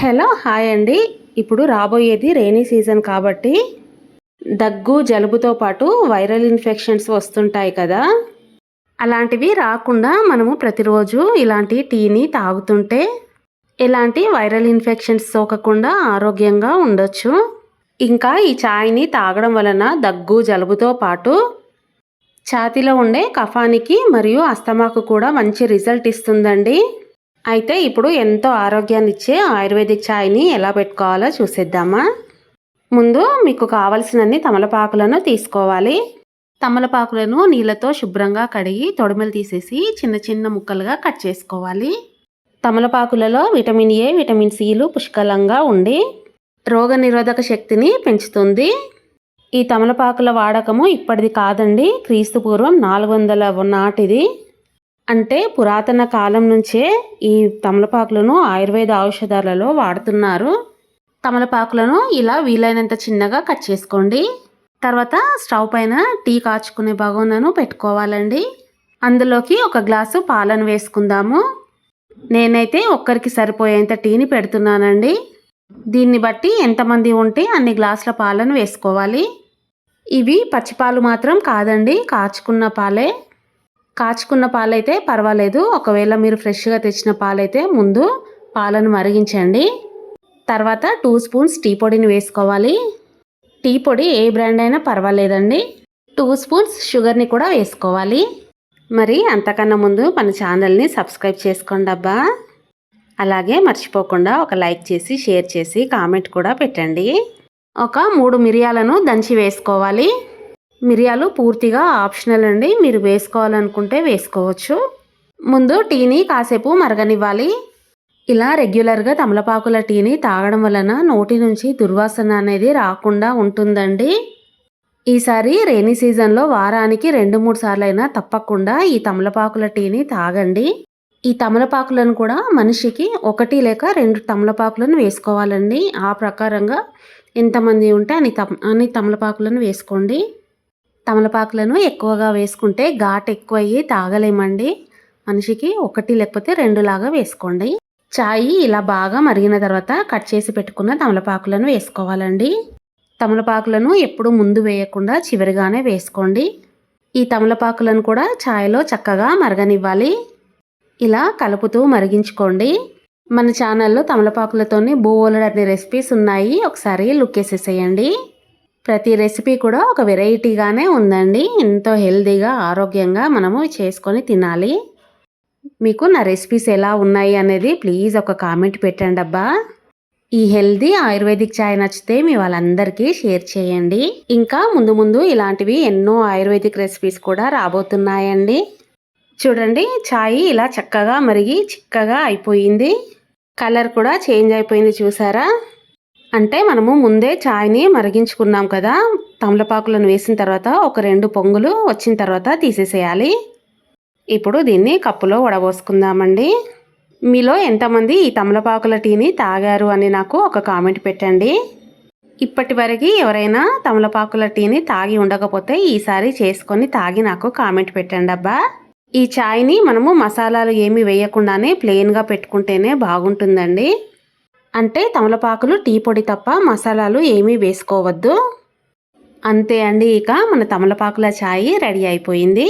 Hello hi అండి. ఇప్పుడు రాబోయేది రెయినీ సీజన్ కాబట్టి దగ్గు జలుబుతో పాటు వైరల్ ఇన్ఫెక్షన్స్ వస్తుంటాయి కదా. అలాంటివి రాకుండా మనము ప్రతిరోజు ఇలాంటి టీని తాగుతుంటే ఎలాంటి వైరల్ ఇన్ఫెక్షన్స్ సోకకుండా ఆరోగ్యంగా ఉండొచ్చు. ఇంకా ఈ ఛాయ్ని తాగడం వలన దగ్గు జలుబుతో పాటు ఛాతీలో ఉండే కఫానికి మరియు అస్తమాకు కూడా మంచి రిజల్ట్ ఇస్తుందండి. అయితే ఇప్పుడు ఎంతో ఆరోగ్యాన్ని ఇచ్చే ఆయుర్వేదిక్ ఛాయ్ని ఎలా పెట్టుకోవాలో చూసేద్దామా? ముందు మీకు కావలసినన్ని తమలపాకులను తీసుకోవాలి. తమలపాకులను నీళ్ళతో శుభ్రంగా కడిగి తొడమలు తీసేసి చిన్న చిన్న ముక్కలుగా కట్ చేసుకోవాలి. తమలపాకులలో విటమిన్ ఏ విటమిన్ సిలు పుష్కలంగా ఉండి రోగనిరోధక శక్తిని పెంచుతుంది. ఈ తమలపాకుల వాడకము ఇప్పటిది కాదండి క్రీస్తు పూర్వం నాలుగు వందల నాటిది. అంటే పురాతన కాలం నుంచే ఈ తమలపాకులను ఆయుర్వేద ఔషధాలలో వాడుతున్నారు. తమలపాకులను ఇలా వీలైనంత చిన్నగా కట్ చేసుకోండి. తర్వాత స్టవ్ పైన టీ కాచుకునే బగోనను పెట్టుకోవాలండి. అందులోకి ఒక గ్లాసు పాలను వేసుకుందాము. నేనైతే ఒక్కరికి సరిపోయేంత టీని పెడుతున్నానండి. దీన్ని బట్టి ఎంతమంది ఉంటే అన్ని గ్లాసుల పాలను వేసుకోవాలి. ఇవి పచ్చిపాలు మాత్రం కాదండి కాచుకున్న పాలే. కాచుకున్న పాలైతే పర్వాలేదు. ఒకవేళ మీరు ఫ్రెష్గా తెచ్చిన పాలైతే ముందు పాలను మరిగించండి. తర్వాత టూ స్పూన్స్ టీ పొడిని వేసుకోవాలి. టీ పొడి ఏ బ్రాండ్ అయినా పర్వాలేదండి. టూ స్పూన్స్ షుగర్ని కూడా వేసుకోవాలి. మరి అంతకన్నా ముందు మన ఛానల్ని సబ్స్క్రైబ్ చేసుకోండి అబ్బా. అలాగే మర్చిపోకుండా ఒక లైక్ చేసి షేర్ చేసి కామెంట్ కూడా పెట్టండి. ఒక మూడు మిరియాలను దంచి వేసుకోవాలి. మిరియాలు పూర్తిగా ఆప్షనల్ అండి. మీరు వేసుకోవాలనుకుంటే వేసుకోవచ్చు. ముందు టీని కాసేపు మరగనివ్వాలి. ఇలా రెగ్యులర్గా తమలపాకుల టీని తాగడం వలన నోటి నుంచి దుర్వాసన అనేది రాకుండా ఉంటుందండి. ఈసారి రైనీ సీజన్లో వారానికి రెండు మూడు సార్లు అయినా తప్పకుండా ఈ తమలపాకుల టీని తాగండి. ఈ తమలపాకులను కూడా మనిషికి ఒకటి లేక రెండు తమలపాకులను వేసుకోవాలండి. ఆ ప్రకారంగా ఎంతమంది ఉంటే అన్ని తమ అన్ని తమలపాకులను వేసుకోండి. తమలపాకులను ఎక్కువగా వేసుకుంటే ఘాట్ ఎక్కువయ్యి తాగలేమండి. మనిషికి ఒకటి లేకపోతే రెండు లాగా వేసుకోండి. చాయ్ ఇలా బాగా మరిగిన తర్వాత కట్ చేసి పెట్టుకున్న తమలపాకులను వేసుకోవాలండి. తమలపాకులను ఎప్పుడు ముందు వేయకుండా చివరిగానే వేసుకోండి. ఈ తమలపాకులను కూడా ఛాయ్లో చక్కగా మరగనివ్వాలి. ఇలా కలుపుతూ మరిగించుకోండి. మన ఛానల్లో తమలపాకులతోని బోలెడన్ని రెసిపీస్ ఉన్నాయి. ఒకసారి లుక్ వేసేసేయండి. ప్రతి రెసిపీ కూడా ఒక వెరైటీగానే ఉందండి. ఎంతో హెల్దీగా ఆరోగ్యంగా మనము చేసుకొని తినాలి. మీకు నా రెసిపీస్ ఎలా ఉన్నాయి అనేది ప్లీజ్ ఒక కామెంట్ పెట్టండి అబ్బా. ఈ హెల్దీ ఆయుర్వేదిక్ చాయ్ నచ్చితే మీ వాళ్ళందరికీ షేర్ చేయండి. ఇంకా ముందు ముందు ఇలాంటివి ఎన్నో ఆయుర్వేదిక్ రెసిపీస్ కూడా రాబోతున్నాయండి. చూడండి ఛాయ్ ఇలా చక్కగా మరిగి చిక్కగా అయిపోయింది. కలర్ కూడా చేంజ్ అయిపోయింది చూసారా? అంటే మనము ముందే ఛాయ్ని మరిగించుకున్నాం కదా తమలపాకులను వేసిన తర్వాత ఒక రెండు పొంగులు వచ్చిన తర్వాత తీసేసేయాలి. ఇప్పుడు దీన్ని కప్పులో వడబోసుకుందామండి. మీలో ఎంతమంది ఈ తమలపాకుల టీని తాగారు అని నాకు ఒక కామెంట్ పెట్టండి. ఇప్పటి వరకు ఎవరైనా తమలపాకుల టీని తాగి ఉండకపోతే ఈసారి చేసుకొని తాగి నాకు కామెంట్ పెట్టండి అబ్బా. ఈ ఛాయ్ని మనము మసాలాలు ఏమి వేయకుండానే ప్లెయిన్గా పెట్టుకుంటేనే బాగుంటుందండి. అంటే తమలపాకులు టీ పొడి తప్ప మసాలాలు ఏమీ వేసుకోవద్దు. అంతే అండి ఇక మన తమలపాకుల ఛాయ్ రెడీ అయిపోయింది.